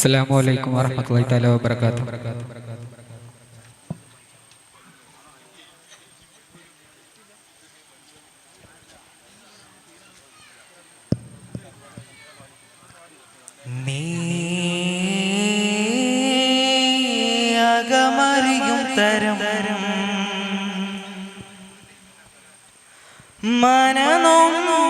അസ്സലാമു അലൈക്കും വറഹ്മത്തുള്ളാഹി തല വബറകാതുഹു. നീകമറിയും തരം മനനൊമ്പരം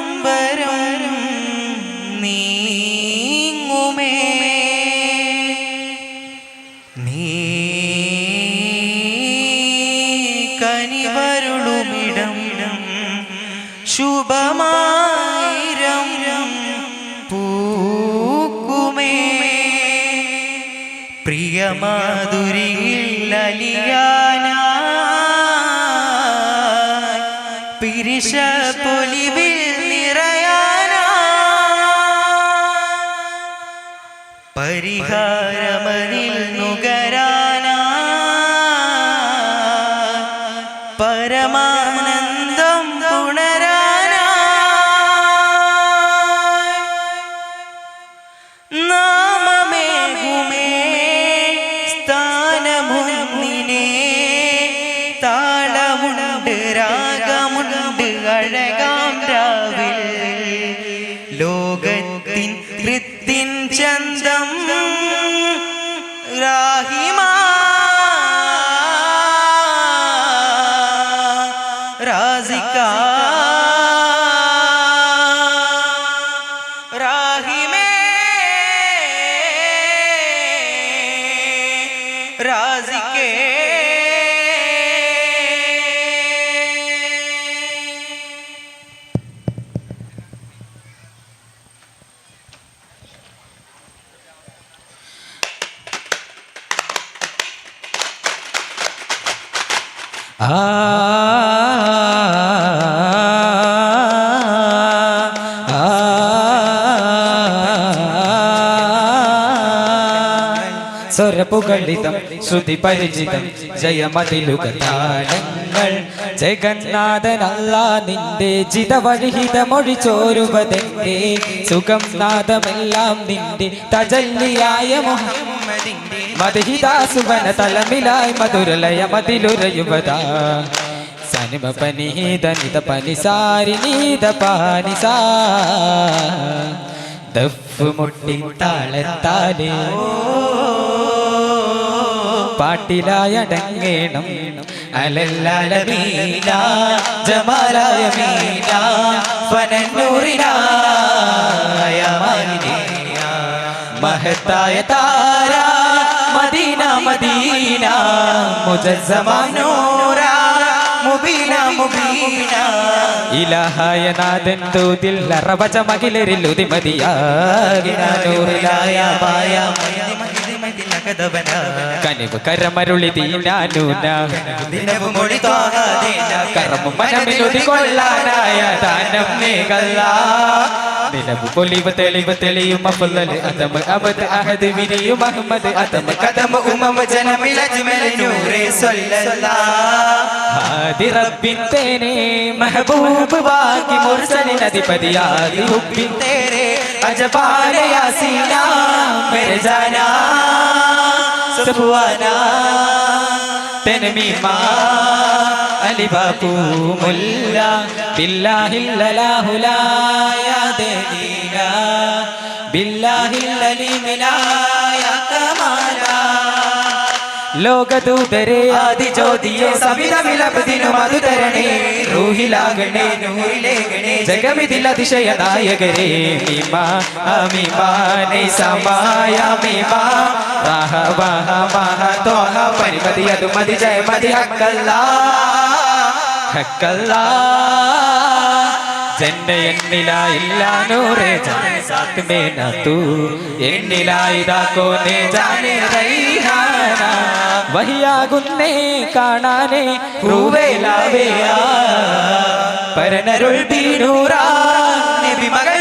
പിരിശ പൊലിവിൽ നിറയാനാ. പരിഹാരമതിൽ നുകരാന. രാഗമുണ്ട് രാവിലെ രാവിൽ ലോകത്തിൻ സ്വരപുകളിതം ശ്രുതി പരിചിതം ജയമതിലുകതാനങ്ങൾ ജഗന്നാഥനല്ല നിന്റെ ജിതവഴിഹിത മൊഴി ചോരുവതെന്റെ സുഖം നാദമെല്ലാം നിന്റെ തജല്ലിയായ മുഹമ്മദിന്റെ. മതഹിതാസുവന തലമിലായി മധുരലയ മതിലുരയുവതാ. സനിമ പനീത നിത പനിസാരി നീത പാനിസാ ദഫ് മുട്ടി താളത്താലേ. പാട്ടിലായടങ്ങേണം. അലല്ലാലമീന ജമാലായ മീന മദീന മഹത്തായ താര മദീന മദീന മുജസ്സമാനൂര ഇലഹായ നാഥൻ തൂതിൽ അറവച മകിലരിൽ ഉതിമതിയാകിനൂറിലായ പായ കനിവ് കരമരുളി ദീനാനൂന കറമു മനമിലുതി കൊള്ളാനായ ദാനം നീകല്ല. നിലവ് പൊലിവ് തെളിവ് തെളിയും അഫ്ളൽ അതമ അബദ് അഹദ് വിരിയും അഹ്മദ് അതമ കദമ ഉമമ ജനമിൽ അജ്മൽ നൂറേ ഹാദി റബ്ബിൻ തേനെ മെഹബൂബ് ബാക്കി മുർസലിൻ അധിപതിയാകി ഹുബിൻ തേരെ അജബാല യാസീന മേരെ ജാനാ സഫുവാനാ തെനമീമാ അലി ബാപ്പു യാ കമാലാ ലോകദൂതരെ ആദിജ്യോതിയെ സവിത വിലപതിനു മധുതരണേ. റൂഹിലാകണേ നൂറിലേകണേ ജഗമിതിൽ അതിശയ നായകരെ പരിമതി അത് മതി ജയമതി ഹക്കല്ല. ഹക്കല്ല. ജന്ന എന്നില ഇല്ല നൂറെ ജാനെ സാത്ത് മേ ന എന്നില ഇതാ കോനെ ജാനെ റൈഹാന. വഹിയാകുന്നേ കാണാനേ റൂവേലാവേയാ പരനരുൾ തീരൂറാ നബി മകൾ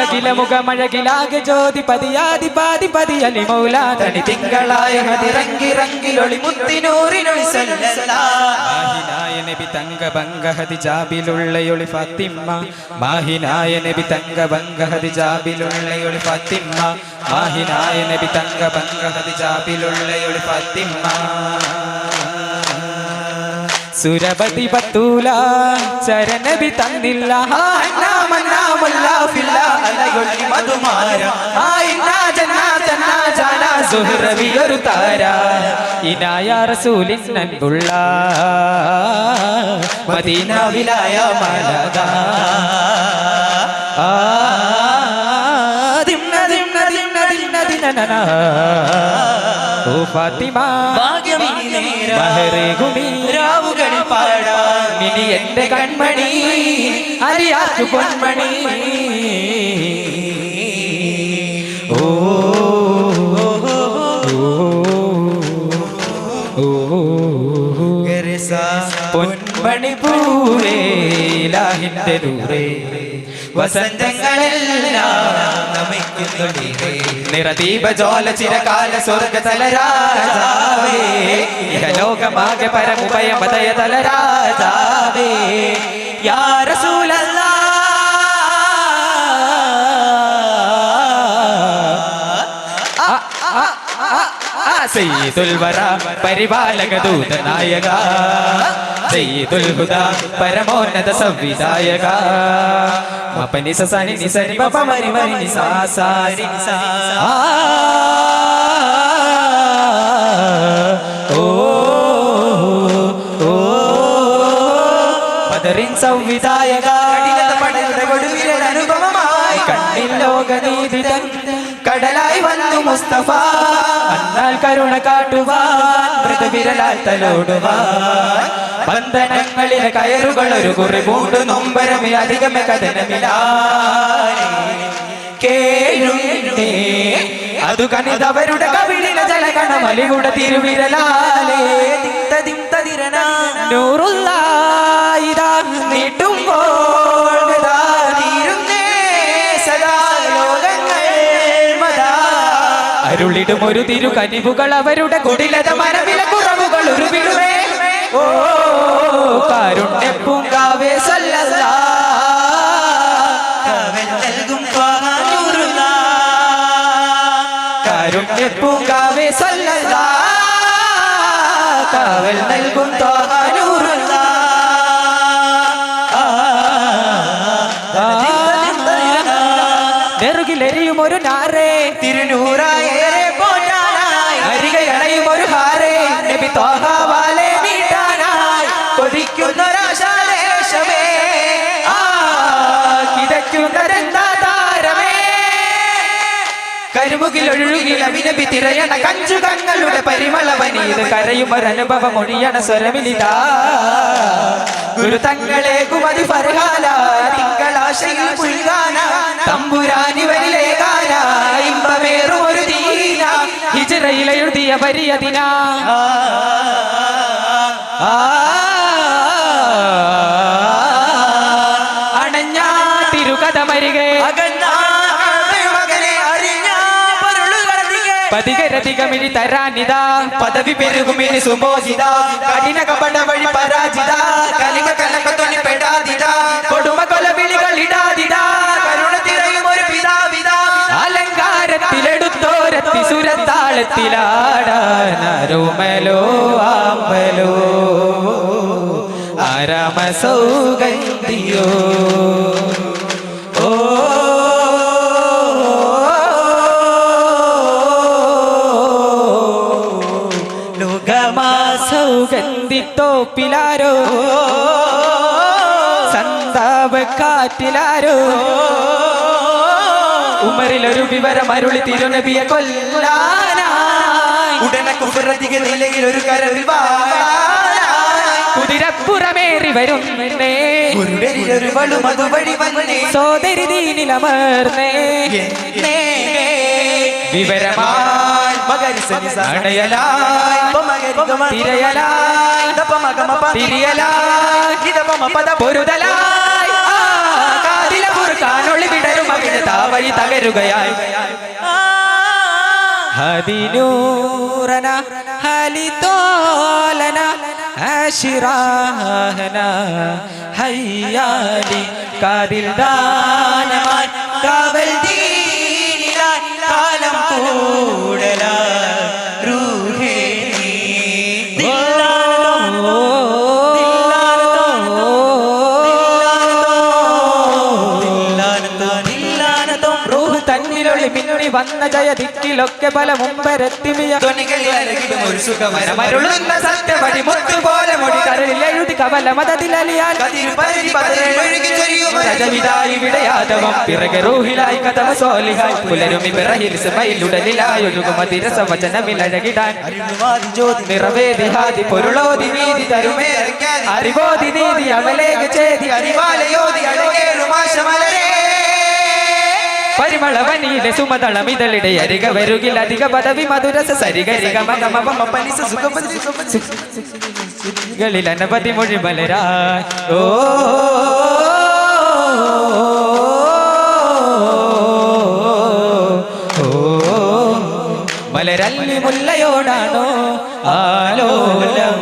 തെല്ലമാനാ ഈ ഭൂവിലാല മിഴിവാനമീന മഹിയ മൈയകില മുഖമഴകിലാകെ ജ്യോതി പതിയാതി പാതി പതിയലി മൗലാതണി തിങ്കളായ മതിറങ്കിറങ്കിലൊളി മുത്തിനൂറിനൊളി മാഹിനായ നബി തങ്ക ഭംഗ ജാബിലുള്ളയൊളി ഫാത്തിമ്മ മാഹിനായ നബി തങ്ക ഭംഗ ജാബിലുള്ളയൊളി ഫാത്തിമ്മ മാഹിനായ നബി തങ്ക ഭംഗ ജാബിലുള്ളയൊളി ഫാത്തിമ്മ സുരപതി പത്തൂല ചരനബി തന്നില്ല. ഒരു താര ഇനായ റസൂലിൻ നൻപുള്ള മദീനാവിലായ മലക ഓ ഫാത്തിമ ഭാഗ്യമിനി നേരം. മഹറേകുമീ രാവുകളിൽ പാടാൻ മിനി എന്റെ കൺമണി അറിയാത്തു പൊന്മണി ഓ പൊന്മണി പൂവേ ലാഹിന്റെ നൂറേ വസന്തങ്ങളെല്ലാം നമിക്കുന്നുണ്ടേ നിറദീപ ജോല ചിരകാല സ്വർഗ തലരാജാവേ ഇഹലോകമാകെ പരമുപയ മതയ തലരാജാവേ യാ റസൂലല്ലാ. ആ, ആ, ആ, ആ, സയ്യിദുൽ വറ പരിപാലക ദൂതനായക. സയ്യിദുൽ ഹുദ പരമോന്നത സംവിധായക. മപനി സസാനി നിസരി പപ്പ മരി മരി നിസാസാരി ബദറിൻ സംവിധായക അനുഭവമായി കണ്ണിൽ ലോകനീതി കടലായി വന്നു മുസ്തഫ. എന്നാൽ കരുണ കാട്ടുവാൻ മൃദുവിരലാൽ തലോടുവാൻ. ബന്ധനങ്ങളിലെ കയറുകൾ ഒരു കുറി പൂണ്ടു നൊമ്പരമി അധികമേ കഥനമില്ലാതെ കേഴുന്നേ അതു കണിതവരുടെ കവിളിലെ ജലകണമലിയുടെ തിരുവിരലാലേ. അരുളിടും ഒരു തിരു കനിവുകൾ അവരുടെ കുടിലത മരവില കുറവുകൾ ഒരു വിടുവേ. ഓ കാരുണ്യ പൂങ്കാവേ സല്ലല്ലാ. കാരുണ്യ സല്ലല്ലാ. നൽകും ഒരു നാരേ തിരുനൂറായ അരികയണയും ഒരു ഹാരേ. നബി നീട്ടാനായി കൊതിക്കുന്നൊരാശാലേശമേ ആ തിരയണ ദീന ഹിജറയിൽ എഴുതിയ പരിയതിന. പതികരധികമിനി തരാനിതാ. പദവി പെരുകുമിനി സുമോചിത കഠിന കപട വഴി പരാജിത. കലിക കലക തൊലി പെടാതിട കൊടുമ കൊല വിളികൾ ഇടാതിട കരുണ തിരയും ആമ്പലോ ആരാമ സൗഗന്ധിയോ കാറ്റിലാരോ ഉമറിലൊരു വിവരം അരുളി തിരുനബിയെ കൊല്ലാനായി. ഉടനെ കുഫറധിക നിലയിൽ ഒരു കരവിൽ കുതിരപ്പുറമേറി വന്നേ. സോദരി ദീനിലമർന്നേ വിവരമായി. തിരയലായി. തിരിയലായി. പൊരുതലായി. കാനൊളി വിടരും അവിടെ താവഴി തകരുകയായി. ഹദിനൂറന ഹലിതോലന ആശിറാഹന ഹയ്യാലി കാതിൽ ദാനമായി കാവൽ ദീനിലായി കാലം കൂടലാ വന്ന ജയദിക്കിലൊക്കെ പല മുമ്പരത്തിമിയ ധ്വനികളിൽ അലകിടും ഒരു സുഖമരമരുളുന്ന മരുളുന്ന സത്യവടി മുത്തുപോലെ മൊഴി കരളിൽ എഴുതി കവല മതതിലലിയാൽ കതിർ പരതി പതറിൽ ഒഴുകി ചൊരിയും രജവിതായി വിടയാതവം. പിറകെ റൂഹിലായി കഥമ സോലിഹായി പുലരുമി പിറഹിൽ സുമയിലുടലിലായി ഒഴുകും അതിരസ വചനമിലഴകിടാൻ അരുളുമാതി ജ്യോതി. നിറവേദിഹാതി പൊരുളോതി നീതി തരുമേ അറിവോതി നീതി അവലേഖ ചേതി. അരിവാലയോതി അഴകേറുമാശമലരേ പരിമളവനിയിലെ സുമതളമിതളിടെ അരിക വരുകിൽ അധിക പദവി മധുരസ സരികരിക പനിസ മൊഴി മലരായി ഓ മലരല്ലി മുല്ലയോടാണോ ആലോലം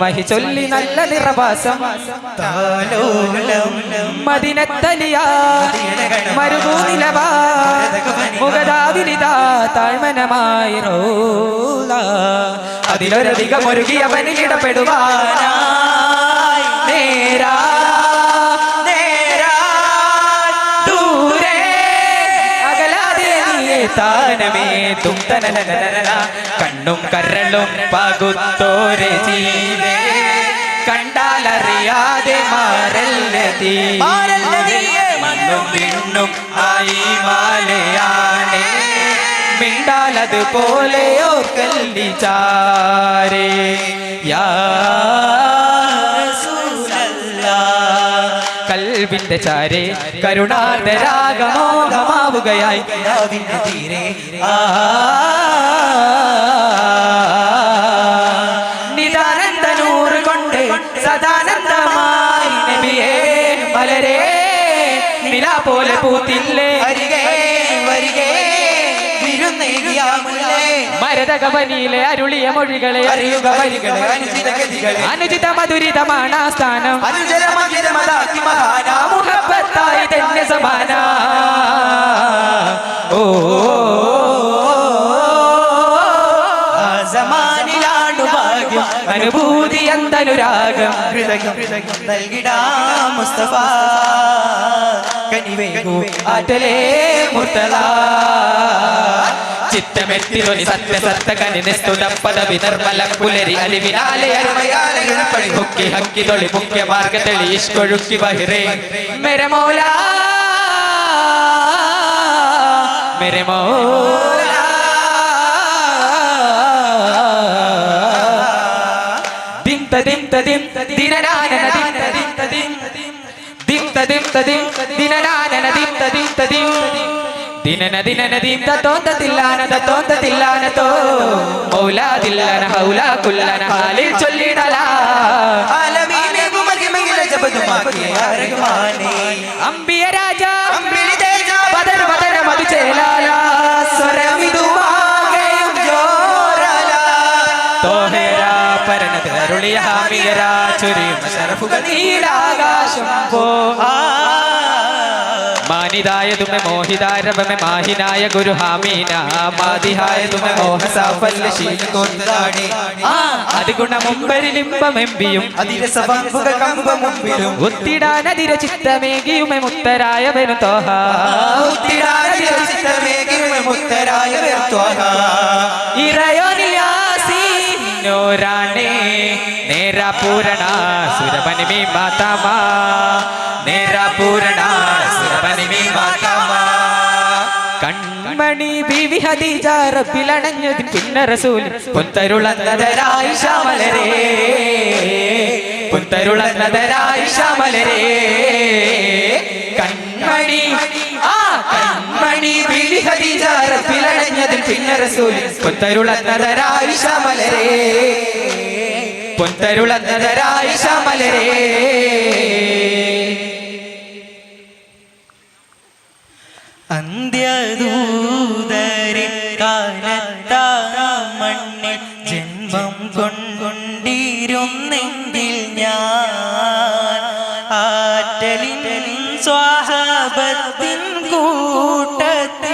മഹി ചൊല്ലി നല്ല നിറവാസം താലോലം മദിനത്തലിയ. മരുഭൂനിലവാ മുഖദാവിനിതാ താഴ്മനമായി അതിലൊരധികം ഒരുകിയവനിലിടപെടുവാനായി നേരാ നേരാ. താനമേ. തും തനനനനന കണ്ണും കരളും പകുത്തോരെ ജീവേ. കണ്ടാലറിയാതെ അറിയാതെ തീ മാറല്ല തീയേ. മണ്ണും വിണ്ണും ആയി മാലയാണേ. മിണ്ടാലത് പോലെയോ കല്ലി ചാരേ. യാ കൽവിന്റെ ചാരേ കരുണാർദ്ദരാഗമോഹമാവുകയായി രാഗമോഹമാവുകയായി തീരെ ആ പോലെ പൂത്തില്ലേ? വരികേ മരതകവനിയിലെ അരുളിയ മൊഴികളെ അറിയുക അനുചിത മധുരിതമാണ് ആ സ്ഥാനം മുഹബത്തായി തന്നെ സമാന ഓ ഭാഗ്യം. അനുഭൂതി എന്തനുരാഗം ഹൃദയം നൽകിടാ മുസ്തഫ. കനിവേകൂ. ആറ്റലേ മുർത്തല. ചിത്തമെത്തിലൊനി സത്യ സത്ത കനി നിസ്തുത പദവി നിർമ്മല പുലരി അലിവിനാലെ അരുമയാലെ ഗണപതി ഹുക്കി ഹക്കി തൊളി മുഖ്യ മാർഗ തെളി ഇഷ്കൊഴുക്കി ബഹിറേ മെരെ മൗല മെരെ മൗല ദിം തദിം തദിം ദിനനാനന ദിം തദിം തദിം ദിം തതിം തദിം തതിം തതിം. ദിനന ദിനന ദിം തത്തോന്ത തില്ലാന തത്തോന്ത തില്ലാന തോ ഔലാദില്ലന ഹൗല കുല്ലന ഹാലിൽ ചൊല്ലിടല. ആലമീനെ ഗുമഗിമഗില ജപതുമാക്കിയ റഹ്മാനേ. അംബിയ രാജ. ഹാമിയരാ ചൊരിയും ശരഫുകൾ നീലാകാശം പോ മാനിതായ തുമെ മോഹിതാരവമെ മാഹിനായ ഗുരു ഹാമീന മാതിഹായ തുമെ മോഹസാഫല്യ ശീലകോന്താണി അത് ഗുണമുമ്പരിലിമ്പമെമ്പിയും അതിരസവമ്പുക കമ്പ മുമ്പിലും ഒത്തിടാനതിര ചിത്തമേകിയുമെ മുത്തരായവനു തോഹ മുത്തരായ മുക്തരായ വേർത്തോഹ ഇറയോനില്ലാസീനോരാണേ നേരാ പൂരണ സുരപനിമി മാതാമാ. നേരാ പൂരണ സുരപനിമി മാതാമാ. കൺമണി ബിവി ഹദീജ റബ്ബിലണഞ്ഞതിൻ പിന്നെ റസൂൽ പൊന്തരുളന്നതരായി ശ്യാമലരേ പൊന്തരുളന്നതരായി ശ്യാമലരേ. കൺമണി ആ കൺമണി ബിവി ഹദീജ റബ്ബിലണഞ്ഞതിൻ പിന്നെ റസൂൽ പൊന്തരുളന്നതരായി ശ്യാമലരേ. പൊന്തരുളന്നതരായി ശ്യാമലരേ അന്ത്യദൂതരി കാലത്താ മണ്ണിൽ ജന്മം കൊണ്ടിരുന്നെങ്കിൽ ഞാൻ ആറ്റലിൻ സ്വാഹബത്തിൻ കൂട്ടത്തിൽ